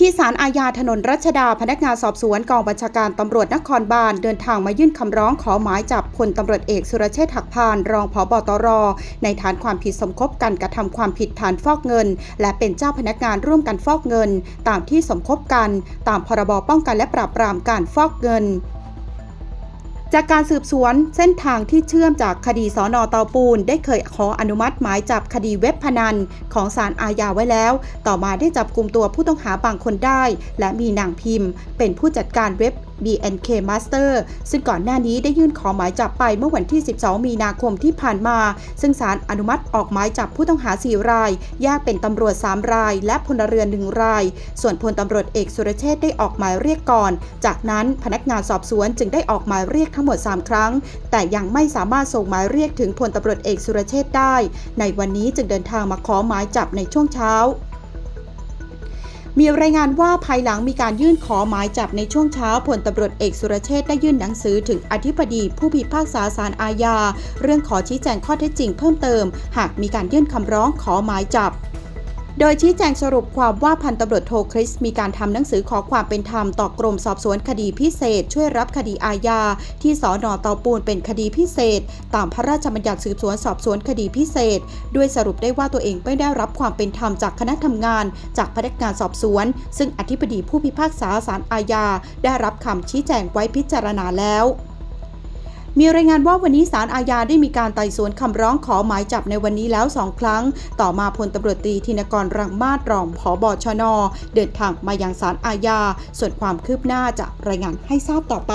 ที่ศาลอาญาถนนรัชดาพนักงานสอบสวนกองบัญชาการตำรวจนครบาลเดินทางมายื่นคำร้องขอหมายจับพลตำรวจเอกสุรเชษฐ์หักพานรองผบตร ในฐานความผิดสมคบกันกระทำความผิดฐานฟอกเงิน และเป็นเจ้าพนักงานร่วมกันฟอกเงิน ตามที่สมคบกัน ตามพรบป้องกันและปราบปรามการฟอกเงิน จากการสืบสวนเส้นทางที่เชื่อมจากคดีสอนอเตาปูน ได้เคยขออนุมัติหมายจับคดีเว็บพนันของศาลอาญาไว้แล้ว ต่อมาได้จับกลุ่มตัวผู้ต้องหาบางคนได้ และมีนางพิมพ์ เป็นผู้จัดการเว็บ BNK Master ซึ่งก่อนหน้านี้ได้ยื่นขอหมายจับไปเมื่อวันที่ 12 มีนาคมที่ผ่านมา ซึ่งศาลอนุมัติออกหมายจับผู้ต้องหา 4 ราย แยกเป็นตำรวจ 3 ราย และพลเรือน 1 ราย ส่วนพลตำรวจเอกสุรเชษได้ออกหมายเรียกก่อน จากนั้นพนักงานสอบสวนจึงได้ออกหมายเรียกทั้งหมด 3 ครั้ง แต่ยังไม่สามารถส่งหมายเรียกถึงพลตำรวจเอกสุรเชษได้ ในวันนี้จึงเดินทางมาขอหมายจับในช่วงเช้า มีรายงานว่าภายหลังมีการยื่นขอหมายจับในช่วงเช้าพลตำรวจเอกสุรเชษฐ์ได้ยื่นหนังสือถึงอธิบดีผู้พิพากษาศาลอาญา เรื่องขอชี้แจงข้อเท็จจริงเพิ่มเติม หากมีการยื่นคำร้องขอหมายจับ โดยชี้แจงสรุปความว่าพันตำรวจโทคริส มีการทำหนังสือขอความเป็นธรรมต่อกรมสอบสวนคดีพิเศษ ช่วยรับคดีอาญาที่สอนอเตาปูนเป็นคดีพิเศษ ตามพระราชบัญญัติสืบสวนสอบสวนคดีพิเศษ ด้วยสรุปได้ว่าตัวเองไม่ได้รับความเป็นธรรมจากคณะทำงาน จากพนักงานสอบสวน ซึ่งอธิบดีผู้พิพากษาศาลอาญาได้รับคำชี้แจงไว้พิจารณาแล้ว มีรายงานว่าวันนี้ศาลอาญาได้มีการไต่สวนคำร้องขอหมายจับในวันนี้แล้วสองครั้ง ต่อมาพลตำรวจตรีธินกรรังมาตรองผอบชน เดินทางมายังศาลอาญา ส่วนความคืบหน้าจะรายงานให้ทราบต่อไป